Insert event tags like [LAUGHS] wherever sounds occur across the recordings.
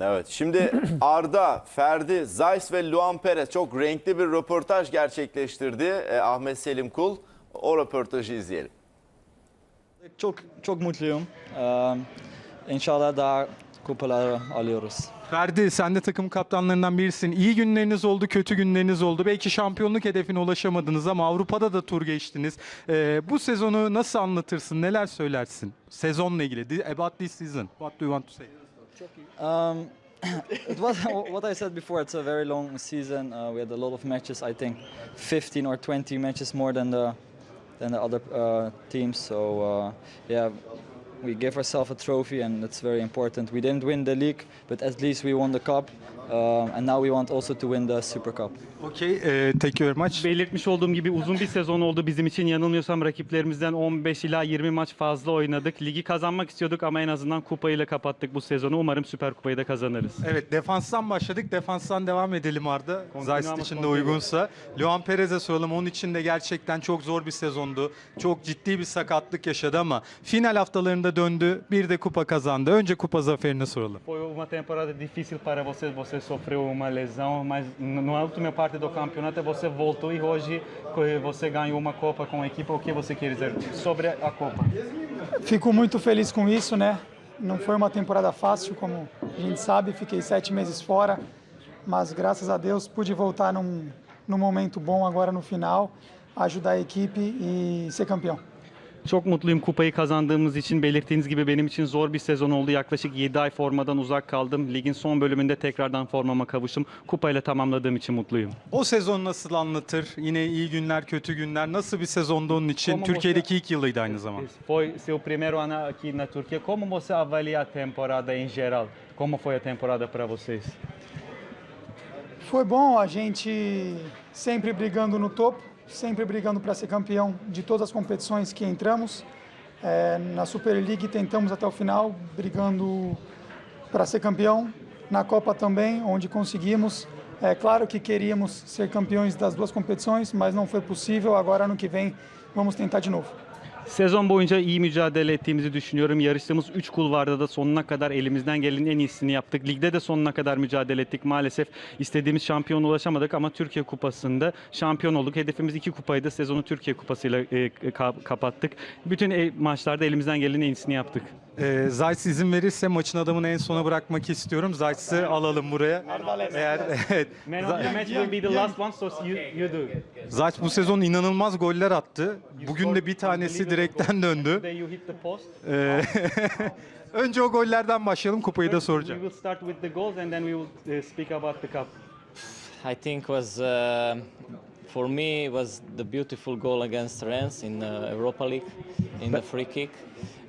Evet şimdi [CLEARS THROAT] Arda, Ferdi, Zeiss ve Luan Perez çok renkli bir röportaj gerçekleştirdi e, Ahmet Selim Kul. O röportajı izleyelim. Çok çok mutluyum. Ee, inşallah daha kupaları alıyoruz. Ferdi sen de takım kaptanlarından birisin. İyi günleriniz oldu, kötü günleriniz oldu. Belki şampiyonluk hedefine ulaşamadınız ama Avrupa'da da tur geçtiniz. Ee, bu sezonu nasıl anlatırsın, neler söylersin? Sezonla ilgili, about this season. What do you want to say? Um, [COUGHS] it was what I said before. It's a very long season. Uh, we had a lot of matches. I think 15 or 20 matches more than the than the other uh, teams. So uh, yeah, we gave ourselves a trophy, and that's very important. We didn't win the league, but at least we won the cup. Um, and now we want also to win the Super Cup. Okay, eh, thank you very much. Belirtmiş olduğum gibi uzun bir sezon oldu bizim için. Yanılmıyorsam rakiplerimizden 15 ila 20 maç fazla oynadık. Ligi kazanmak istiyorduk ama en azından kupayla kapattık bu sezonu. Umarım Süper Kupayı da kazanırız. Evet, defanstan başladık. Defanstan devam edelim Arda. Zeiss için de uygunsa. Luan Perez'e soralım. Onun için de gerçekten çok zor bir sezondu. Çok ciddi bir sakatlık yaşadı ama final haftalarında döndü. Bir de kupa kazandı. Önce kupa zaferini soralım. Foi uma temporada difícil para você. Você sofreu uma lesão, mas na última parte do campeonato você voltou e hoje você ganhou uma Copa com a equipe. O que você quer dizer sobre a Copa? Fico muito feliz com isso, né? Não foi uma temporada fácil, como a gente sabe, fiquei sete meses fora, mas graças a Deus pude voltar num, num momento bom agora no final, ajudar a equipe e ser campeão. Çok mutluyum kupayı kazandığımız için. Belirttiğiniz gibi benim için zor bir sezon oldu. Yaklaşık 7 ay formadan uzak kaldım. Ligin son bölümünde tekrardan formama kavuştum. Kupayla tamamladığım için mutluyum. O sezon nasıl anlatır? Yine iyi günler, kötü günler. Nasıl bir sezondu onun için? Como Türkiye'deki ilk yılıydı aynı zamanda. Foi seu primeiro ano aqui na Turquia. Como você avalia a temporada em geral? Como foi a temporada para vocês? Foi bom a gente sempre brigando no topo, sempre brigando para ser campeão de todas as competições que entramos. É, na Super League tentamos até o final, brigando para ser campeão. Na Copa também, onde conseguimos. É claro que queríamos ser campeões das duas competições, mas não foi possível. Agora, ano que vem, vamos tentar de novo. Sezon boyunca iyi mücadele ettiğimizi düşünüyorum. Yarıştığımız 3 kulvarda da sonuna kadar elimizden gelenin en iyisini yaptık. Ligde de sonuna kadar mücadele ettik. Maalesef istediğimiz şampiyon ulaşamadık ama Türkiye Kupası'nda şampiyon olduk. Hedefimiz iki kupaydı. Sezonu Türkiye Kupası'yla e, ka- kapattık. Bütün e, maçlarda elimizden gelenin en iyisini yaptık. Ee, Zayt izin verirse maçın adamını en sona bırakmak istiyorum. Zayt'sı alalım buraya. Eğer [LAUGHS] evet. Man of the match will be the last one, so you, you do. Zayt bu sezon inanılmaz goller attı. Bugün de bir tanesi direkten [LAUGHS] döndü. You hit the post. Ee, [LAUGHS] önce o gollerden başlayalım. Kupayı da We soracağım. will start with the goals and then we will uh, speak about the cup. I think was uh, for me was the beautiful goal against Rennes in uh, Europa League in the free kick,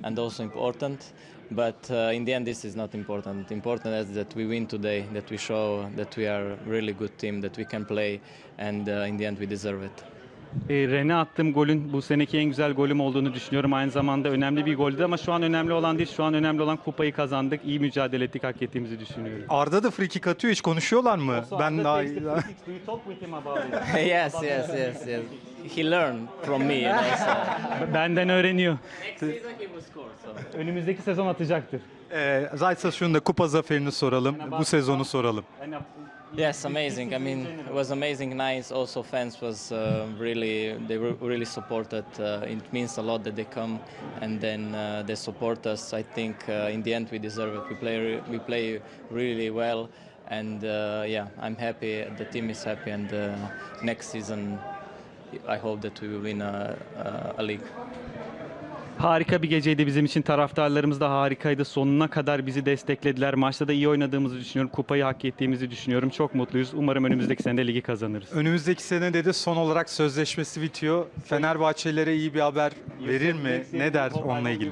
and also important. But uh, in the end, this is not important. Important is that we win today, that we show that we are a really good team, that we can play, and uh, in the end, we deserve it. E, Ren'e attığım golün bu seneki en güzel golüm olduğunu düşünüyorum. Aynı zamanda önemli bir goldü ama şu an önemli olan değil. Şu an önemli olan kupayı kazandık. İyi mücadele ettik, hak ettiğimizi düşünüyorum. Arda da free kick atıyor. Hiç konuşuyorlar mı? ben daha [LAUGHS] yes, yes, yes, yes. He learned from me, you know. So. [LAUGHS] Benden öğreniyor. Next season he will score. So. Önümüzdeki sezon atacaktır. Ee, Zayt'sa şunu da kupa zaferini soralım. Bu sezonu soralım. Yes, amazing. I mean, it was amazing nights. Also, fans was uh, really they were really supported. Uh, it means a lot that they come and then uh, they support us. I think uh, in the end we deserve it. We play we play really well, and uh, yeah, I'm happy. The team is happy, and uh, next season I hope that we will win a, a league. Harika bir geceydi bizim için. Taraftarlarımız da harikaydı. Sonuna kadar bizi desteklediler. Maçta da iyi oynadığımızı düşünüyorum. Kupayı hak ettiğimizi düşünüyorum. Çok mutluyuz. Umarım önümüzdeki sene de ligi kazanırız. Önümüzdeki sene dedi son olarak sözleşmesi bitiyor. Fenerbahçelilere iyi bir haber verir mi? Ne der onunla ilgili?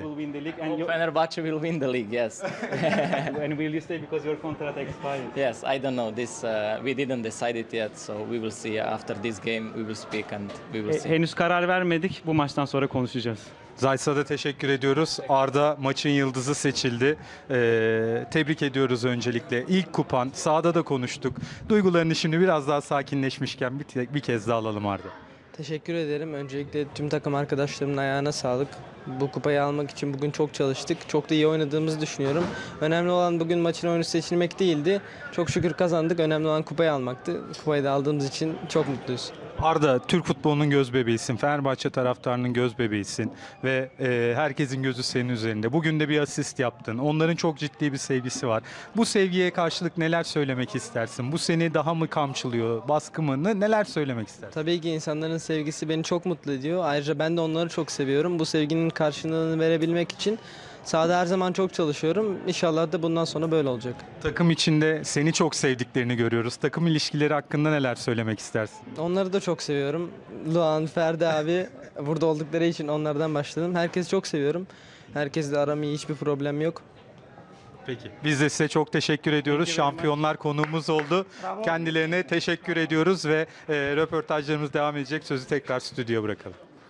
Fenerbahçe will win the league. Yes. [LAUGHS] And will you stay because your contract expired? Yes, I don't know. This uh, we didn't decide it yet, so we will see after this game. We will speak and we will E, see. henüz karar vermedik. Bu maçtan sonra konuşacağız. Zayt'sa da teşekkür ediyoruz. Arda maçın yıldızı seçildi. Ee, tebrik ediyoruz öncelikle. İlk kupan, sahada da konuştuk. Duygularını şimdi biraz daha sakinleşmişken bir, bir kez daha alalım Arda. Teşekkür ederim. Öncelikle tüm takım arkadaşlarımın ayağına sağlık. Bu kupayı almak için bugün çok çalıştık. Çok da iyi oynadığımızı düşünüyorum. Önemli olan bugün maçın oyunu seçilmek değildi. Çok şükür kazandık. Önemli olan kupayı almaktı. Kupayı da aldığımız için çok mutluyuz. Arda, Türk futbolunun göz bebeğisin, Fenerbahçe taraftarının göz bebeğisin ve e, herkesin gözü senin üzerinde. Bugün de bir asist yaptın. Onların çok ciddi bir sevgisi var. Bu sevgiye karşılık neler söylemek istersin? Bu seni daha mı kamçılıyor, baskı mı? Ne- Neler söylemek istersin? Tabii ki insanların sevgisi beni çok mutlu ediyor. Ayrıca ben de onları çok seviyorum. Bu sevginin karşılığını verebilmek için sahada her zaman çok çalışıyorum. İnşallah da bundan sonra böyle olacak. Takım içinde seni çok sevdiklerini görüyoruz. Takım ilişkileri hakkında neler söylemek istersin? Onları da çok seviyorum. Luan, Ferdi abi [LAUGHS] burada oldukları için onlardan başladım. Herkesi çok seviyorum. Herkesle aram iyi, hiçbir problem yok. Peki. Biz de size çok teşekkür ediyoruz. Şampiyonlar konuğumuz oldu. Kendilerine teşekkür ediyoruz ve e, röportajlarımız devam edecek. Sözü tekrar stüdyoya bırakalım.